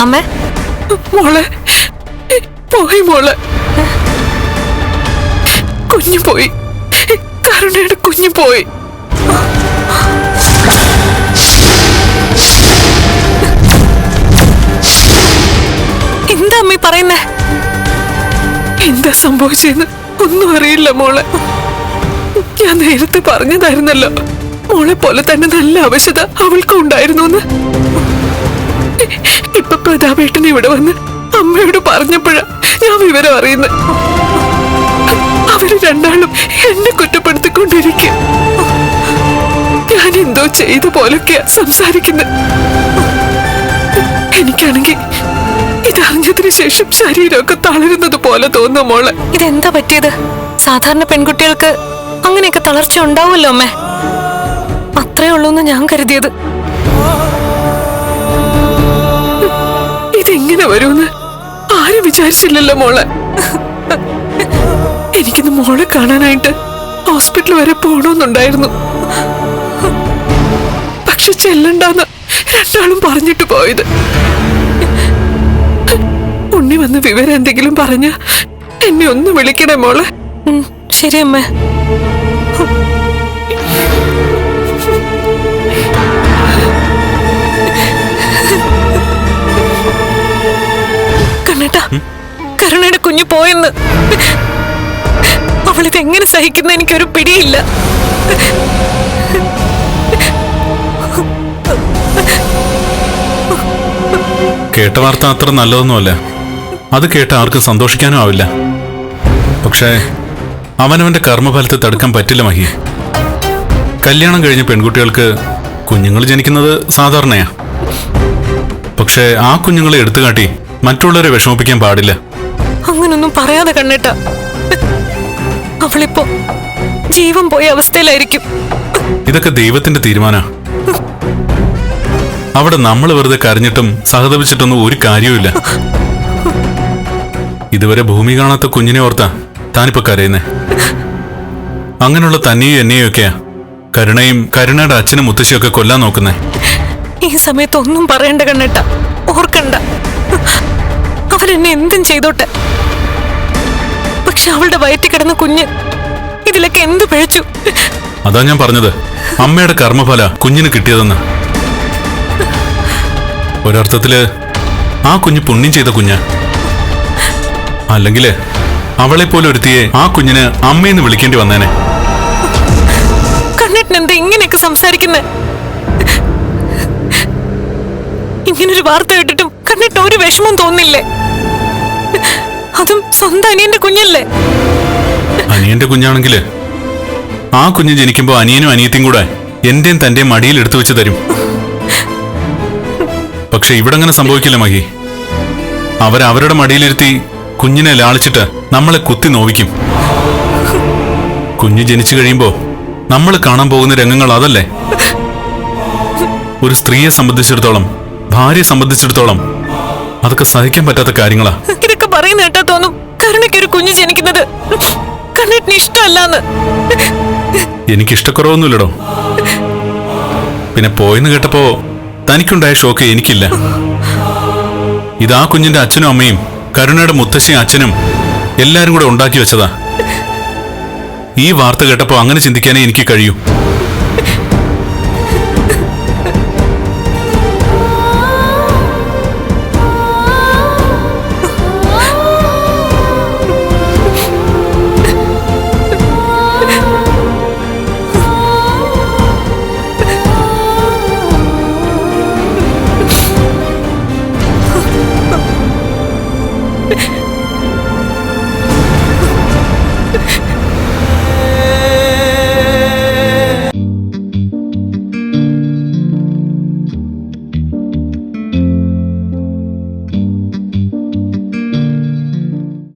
അമ്മേ. മോളെ പോയി മോളെ. കുഞ്ഞു പോയി. കരുണയുടെ കുഞ്ഞു പോയി. എന്താ അമ്മ പറയുന്നേ? എന്താ സംഭവിച്ചെന്ന് ഒന്നും അറിയില്ല മോളെ. ഞാൻ നേരത്തെ പറഞ്ഞതായിരുന്നല്ലോ. മോളെ പോലെ തന്നെ നല്ല അവശത അവൾക്കും ഉണ്ടായിരുന്നു എന്ന് ഇപ്പൊ പ്രതാപേട്ടൻ ഇവിടെ വന്ന് അമ്മയോട് പറഞ്ഞപ്പോഴാ ഞാൻ വിവരം അറിയുന്നത് അവർ രണ്ടാളും എന്നെ കുറ്റപ്പെടുത്തിക്കൊണ്ടിരിക്കും. ഞാൻ എന്തോ ചെയ്ത പോലൊക്കെയാ സംസാരിക്കുന്നത് എനിക്കാണെങ്കിൽ ഇതറിഞ്ഞതിന് ശേഷം ശരീരമൊക്കെ തളരുന്നത് പോലെ തോന്നുന്ന മോളെ. ഇതെന്താ പറ്റിയത്? സാധാരണ പെൺകുട്ടികൾക്ക് അങ്ങനെയൊക്കെ തളർച്ച ഉണ്ടാവുമല്ലോ അമ്മേ. അത്രേ ഉള്ളൂ എന്ന് ഞാൻ കരുതിയത്. ഇതെങ്ങനെ വരുമെന്ന് ആരും വിചാരിച്ചില്ലല്ലോ മോളെ. എനിക്കിന്ന് മോളെ കാണാനായിട്ട് ഹോസ്പിറ്റൽ വരെ പോണമെന്നുണ്ടായിരുന്നു പക്ഷെ ചെല്ലണ്ടെന്ന് രണ്ടാളും പറഞ്ഞിട്ട് പോയത്. ഉണ്ണി വന്ന് വിവരം എന്തെങ്കിലും പറഞ്ഞ എന്നെ ഒന്ന് വിളിക്കണേ മോളെ. ശരി അമ്മേ കുഞ്ഞു പോയെന്ന്. അവളിത് എങ്ങനെ സഹിക്കുന്ന എനിക്കൊരു പിടിയില്ല. കേട്ട വാർത്ത അത്ര നല്ലതൊന്നുമല്ല. അത് കേട്ട ആർക്കും സന്തോഷിക്കാനും ആവില്ല. പക്ഷേ അവനവന്റെ കർമ്മഫലത്തെ തടുക്കാൻ പറ്റില്ല മഹി. കല്യാണം കഴിഞ്ഞ പെൺകുട്ടികൾക്ക് കുഞ്ഞുങ്ങൾ ജനിക്കുന്നത് സാധാരണയാ. പക്ഷേ ആ കുഞ്ഞുങ്ങളെ എടുത്തുകാട്ടി മറ്റുള്ളവരെ വിഷമിപ്പിക്കാൻ പാടില്ല. അങ്ങനൊന്നും പറയാതെ കണ്ണേട്ടാ. അവളിപ്പോ ജീവൻ പോയ അവസ്ഥയിലായിരിക്കും. ഇതൊക്കെ ദൈവത്തിന്റെ തീരുമാന. അവിടെ നമ്മൾ വെറുതെ കരഞ്ഞിട്ടും സഹതപിച്ചിട്ടൊന്നും ഒരു കാര്യവുമില്ല. ഇതുവരെ ഭൂമി കാണാത്ത കുഞ്ഞിനെ ഓർത്താ താനിപ്പോ കരയുന്നേ. അങ്ങനെയുള്ള തന്നെയും എന്നെയും ഒക്കെയാ കരുണയും കരുണയുടെ അച്ഛനും മുത്തശ്ശിയൊക്കെ കൊല്ലാൻ നോക്കുന്നേ. ഈ സമയത്തൊന്നും പറയണ്ട കണ്ണേട്ട. ഓർക്കണ്ട. അവൻ എന്നെ എന്തും ചെയ്തോട്ടെ. പക്ഷെ അവളുടെ വയറ്റിൽ കിടന്ന കുഞ്ഞ് ഇതിലൊക്കെ എന്ത് പിഴച്ചു? അതാ ഞാൻ പറഞ്ഞത്. അമ്മയുടെ കർമ്മഫല കുഞ്ഞിന് കിട്ടിയതെന്ന്. ഒരർത്ഥത്തിൽ ആ കുഞ്ഞ് പുണ്യം ചെയ്ത കുഞ്ഞ. അല്ലെങ്കിൽ അവളെ പോലെ ഒരുത്തിയെ ആ കുഞ്ഞിന് അമ്മയെന്ന് വിളിക്കേണ്ടി വന്നേനെ. കണ്ണേട്ടൻ എന്താ ഇങ്ങനെയൊക്കെ സംസാരിക്കുന്നത് ഇങ്ങനൊരു വാർത്ത കേട്ടിട്ടും കണ്ണിട്ട് ഒരു വിഷമം തോന്നില്ലേ? അതും സ്വന്തം അനിയന്റെ കുഞ്ഞല്ലേ? അനിയന്റെ കുഞ്ഞാണെങ്കിൽ ആ കുഞ്ഞ് ജനിക്കുമ്പോ അനിയനും അനിയത്തിയും കൂടെ എന്റെയും തന്റെ മടിയിൽ എടുത്തു വെച്ച് തരും. പക്ഷെ ഇവിടെ അങ്ങനെ സംഭവിക്കില്ല മഹി. അവരവരുടെ മടിയിലിരുത്തി കുഞ്ഞിനെ ലാളിച്ചിട്ട് നമ്മളെ കുത്തി നോവിക്കും. കുഞ്ഞ് ജനിച്ചു കഴിയുമ്പോ നമ്മൾ കാണാൻ പോകുന്ന രംഗങ്ങൾ അതല്ലേ? ഒരു സ്ത്രീയെ സംബന്ധിച്ചിടത്തോളം ഭാര്യയെ സംബന്ധിച്ചിടത്തോളം അതൊക്കെ സഹിക്കാൻ പറ്റാത്ത കാര്യങ്ങളാ. ഇതൊക്കെ പറയുന്ന കേട്ടാ തോന്നും കരുണയ്ക്ക് ഒരു കുഞ്ഞ് ജനിക്കുന്നത്. കണ്ണേട്ടിന് ഇഷ്ടമല്ലാന്ന്. എനിക്ക് ഇഷ്ടക്കുറവൊന്നുമില്ലടോ പിന്നെ പോയെന്ന് കേട്ടപ്പോ തനിക്കുണ്ടായ ഷോക്ക് എനിക്കില്ല. ഇതാ കുഞ്ഞിന്റെ അച്ഛനും അമ്മയും കരുണയുടെ മുത്തശ്ശിയും അച്ഛനും എല്ലാരും കൂടെ ഉണ്ടാക്കി വെച്ചതാ. ഈ വാർത്ത കേട്ടപ്പോ അങ്ങനെ ചിന്തിക്കാനേ എനിക്ക് കഴിയൂ.